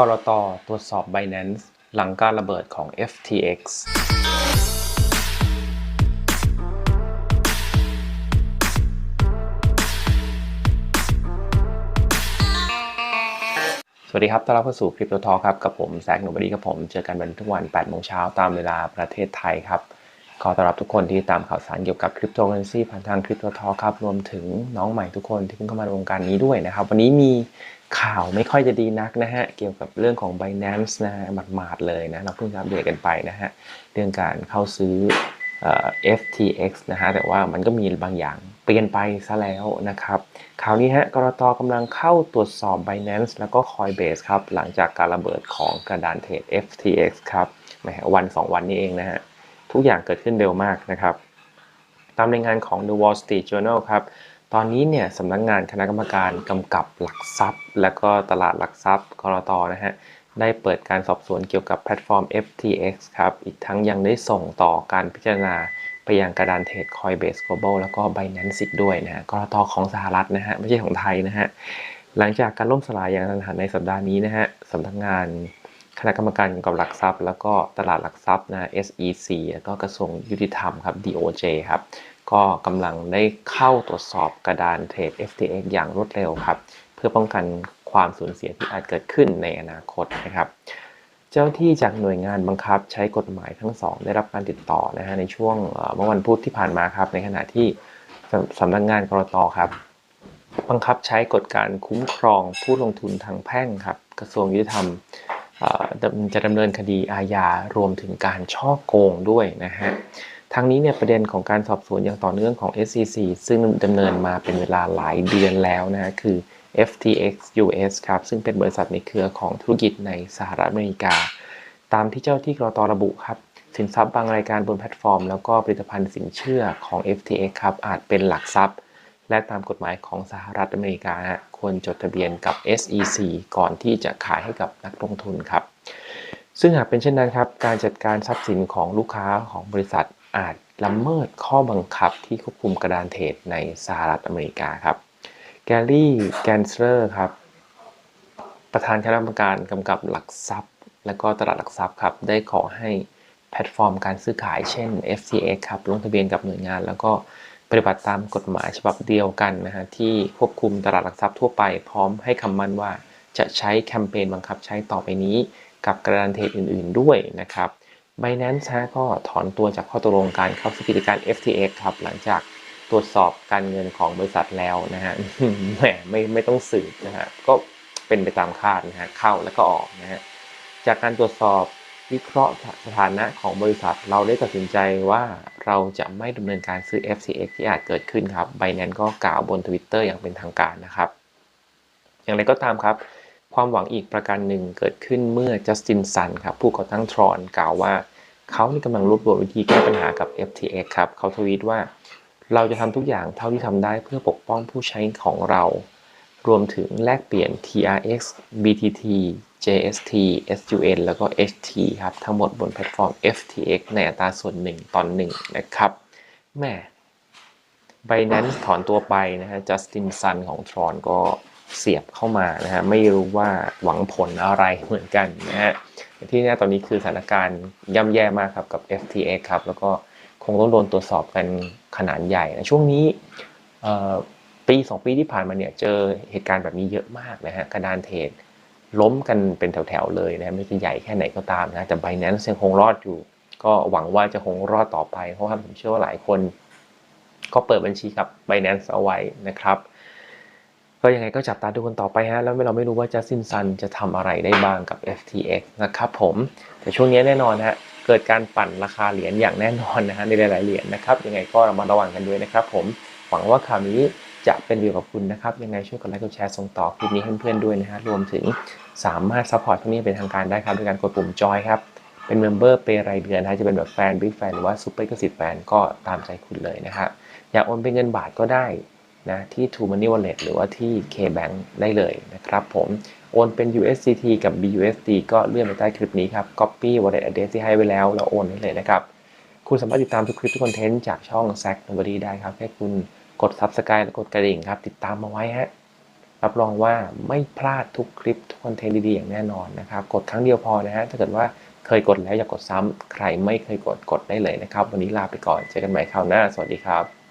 กรตตรวจสอบ Binance หลังการระเบิดของ FTX สวัสดีครับ ต้อนรับเข้าสู่คริปโตทอครับ กับผมแซกโนบดีกับผม เจอกันวันทุกวัน8โมงเช้าตามเวลาประเทศไทยครับ ขอต้อนรับทุกคนที่ตามข่าวสารเกี่ยวกับคริปโตเคอเรนซีผ่านทางคริปโตทอครับ รวมถึงน้องใหม่ทุกคนที่เพิ่งเข้ามาในวงการนี้ด้วยนะครับ วันนี้มีข่าวไม่ค่อยจะดีนักนะฮะ เกี่ยวกับเรื่องของ Binance นะฮะหมาดๆเลยนะ เราเพิ่งอัปเดตกันไปนะฮะ เรื่องการเข้าซื้อเอ่อ FTX นะฮะ แต่ว่ามันก็มีบางอย่างเปลี่ยนไปซะแล้วนะครับ คราวนี้ฮะ กรตกำลังเข้าตรวจสอบ Binance แล้วก็ Coinbase ครับ หลังจากการระเบิดของกระดานเทรด FTX ครับแหมวัน 2 วันนี้เองนะฮะ ทุกอย่างเกิดขึ้นเร็วมากนะครับ ตามรายงานของ The Wall Street Journal ครับ ตอนนี้เนี่ยสำนักงานคณะกรรมการกำกับหลักทรัพย์ และก็ตลาดหลักทรัพย์กรตนะฮะได้เปิดการสอบสวนเกี่ยวกับแพลตฟอร์ม FTX ครับ อีกทั้งยังได้ส่งต่อการพิจารณาไปยังกระดานเทรด Coinbase Global แล้วก็ Binance อีกด้วยนะฮะกรตของสหรัฐนะฮะ ไม่ใช่ของไทยนะฮะ หลังจากการล่มสลายอย่างทันหันในสัปดาห์นี้นะฮะสำนักงาน คณะกรรมการกำกับหลักทรัพย์ แล้วก็ตลาดหลักทรัพย์นะ SEC แล้วก็กระทรวงยุติธรรมครับ DOJ ครับก็กำลังได้เข้าตรวจสอบกระดานเทรด FTX อย่างรวดเร็วครับเพื่อป้องกันความสูญเสียที่อาจเกิดขึ้นในอนาคตนะครับเจ้าที่จากหน่วยงานบังคับใช้กฎหมายทั้งสองได้รับการติดต่อนะฮะในช่วงเมื่อวันพุธที่ผ่านมาครับในขณะที่สำนักงานกรตครับบังคับใช้กฎการคุ้มครองผู้ลงทุนทางแพ่งครับกระทรวงยุติธรรม จะดำเนินคดีอาญารวมถึงการช่อโกงด้วยนะฮะทั้งนี้เนี่ยประเด็นของการสอบสวนอย่างต่อเนื่องของ SEC ซึ่งดำเนินมาเป็นเวลาหลายเดือนแล้วนะฮะคือ FTX US ครับ ซึ่งเป็นบริษัทในเครือของธุรกิจในสหรัฐอเมริกา ตามที่เจ้าที่กรตระบุครับ สินทรัพย์บางรายการบนแพลตฟอร์ม แล้วก็ผลิตภัณฑ์สินเชื่อของ FTX ครับอาจเป็นหลักทรัพย์ และตามกฎหมายของสหรัฐอเมริกาฮะควรจดทะเบียนกับ SEC ก่อนที่จะขายให้กับนักลงทุนครับ ซึ่งหากเป็นเช่นนั้นครับ การจัดการทรัพย์สินของลูกค้าของบริษัทอาจละเมิดข้อบังคับที่ควบคุมกระดานเทรดในสหรัฐอเมริกาครับแกลลี่แกนเซอร์ครับ ประธานคณะกรรมการกำกับหลักทรัพย์ และก็ตลาดหลักทรัพย์ครับ ได้ขอให้แพลตฟอร์มการซื้อขายเช่น FTX ครับลงทะเบียนกับหน่วยงาน แล้วก็ ฏิบัติตามกฎหมายฉบับเดียวกันนะฮะที่ควบคุมตลาดหลักทรัพย์ทั่วไปพร้อมให้คำมั่นว่าจะใช้แคมเปญบังคับใช้ต่อไปนี้ กับกระดานเทรดอื่น ๆ ด้วยนะครับ Binance ฮะก็ถอนตัวจากข้อตกลงการเข้าซื้อกิจการ FTX ครับหลังจากตรวจสอบการเงินของบริษัทแล้วนะฮะแหมไม่ไม่ต้องสืบนะฮะก็เป็นไปตามคาดนะฮะเข้าแล้วก็ออกนะฮะจากการตรวจสอบ วิเคราะห์สถานะของบริษัท เราได้ตัดสินใจว่าเราจะไม่ดำเนินการซื้อ FTX ที่อาจเกิดขึ้นครับ Binance ก็กล่าวบน Twitter อย่างเป็นทางการนะครับ อย่างไรก็ตามครับ ความหวังอีกประการหนึ่งเกิดขึ้นเมื่อจัสตินซันครับผู้ก่อตั้งทรอนกล่าวว่า เขานี่กำลังรวบรวมวิธีแก้ปัญหากับ FTX ครับเขาทวีตว่า เราจะทำทุกอย่างเท่าที่ทำได้เพื่อปกป้องผู้ใช้ของเรา รวมถึงแลกเปลี่ยน TRX BTT JST SUN แล้วก็ HT ครับ ทั้งหมดบนแพลตฟอร์ม FTX ในอัตราส่วนหนึ่งต่อหนึ่งนะครับแม่ Binance ถอนตัวไปนะฮะจัสตินซันของทรอนก็เสียบเข้ามานะฮะ ไม่รู้ว่าหวังผลอะไรเหมือนกันนะฮะ ที่แน่ตอนนี้คือสถานการณ์ย่ำแย่มากครับกับ FTX ครับ แล้วก็คงต้องโดนตรวจสอบกันขนาดใหญ่นะช่วงนี้เอ่อปี 2 ปีที่ผ่านมาเนี่ยเจอเหตุการณ์แบบนี้เยอะมากนะฮะกระดานเทรด ล้มกันเป็นแถวๆเลยนะไม่ว่าจะใหญ่แค่ไหนก็ตามนะแต่ Binance ยังคงรอดอยู่ ก็หวังว่าจะคงรอดต่อไปเพราะว่าผมเชื่อว่าหลายคน ก็เปิดบัญชีกับ Binance เอาไว้นะครับก็ยังไงก็จับตาดูกันต่อไปฮะ แล้วเราไม่รู้ว่าจัสตินซันจะทำอะไรได้บ้างกับ FTX นะครับผม แต่ช่วงนี้แน่นอนฮะ เกิดการปั่นราคาเหรียญอย่างแน่นอนนะฮะในหลายๆเหรียญนะครับ ยังไงก็ระมัดระวังกันด้วยนะครับผม หวังว่าข่าวนี้ จะเป็นประโยชน์กับคุณนะครับ ยังไงช่วยกดไลค์กดแชร์ส่งต่อคลิปนี้ให้เพื่อนๆด้วยนะฮะรวมถึงสามารถซัพพอร์ตที่นี่เป็นทางการได้ครับด้วยการกดปุ่มจอยครับเป็นเมมเบอร์เปรายเดือนนะฮะจะเป็นแบบแฟนบิ๊กแฟนหรือว่าซูเปอร์กสิทธิ์แฟนก็ตามใจคุณเลยนะครับอยากโอนเป็นเงินบาทก็ได้นะที่ True Money Wallet หรือว่าที่ KBank ได้เลยนะครับผมโอนเป็น USDT กับ BUSD ก็เลื่อนไปใต้คลิปนี้ครับ Copy Wallet Address ที่ให้ไว้แล้วแล้วโอนได้เลยนะครับ คุณสามารถติดตามทุกคลิปทุกคอนเทนต์จากช่อง Zack Nobody ได้ครับ แค่คุณ กด Subscribe และกดกระดิ่งครับ ติดตามมาไว้ฮะรับรองว่าไม่พลาดทุกคลิปทุกคอนเทนต์ดีๆอย่างแน่นอนนะครับ กดครั้งเดียวพอนะฮะถ้าเกิดว่าเคยกดแล้วอย่ากดซ้ำใครไม่เคยกดกดได้เลยนะครับ วันนี้ลาไปก่อนเจอกันใหม่คราวหน้า สวัสดีครับ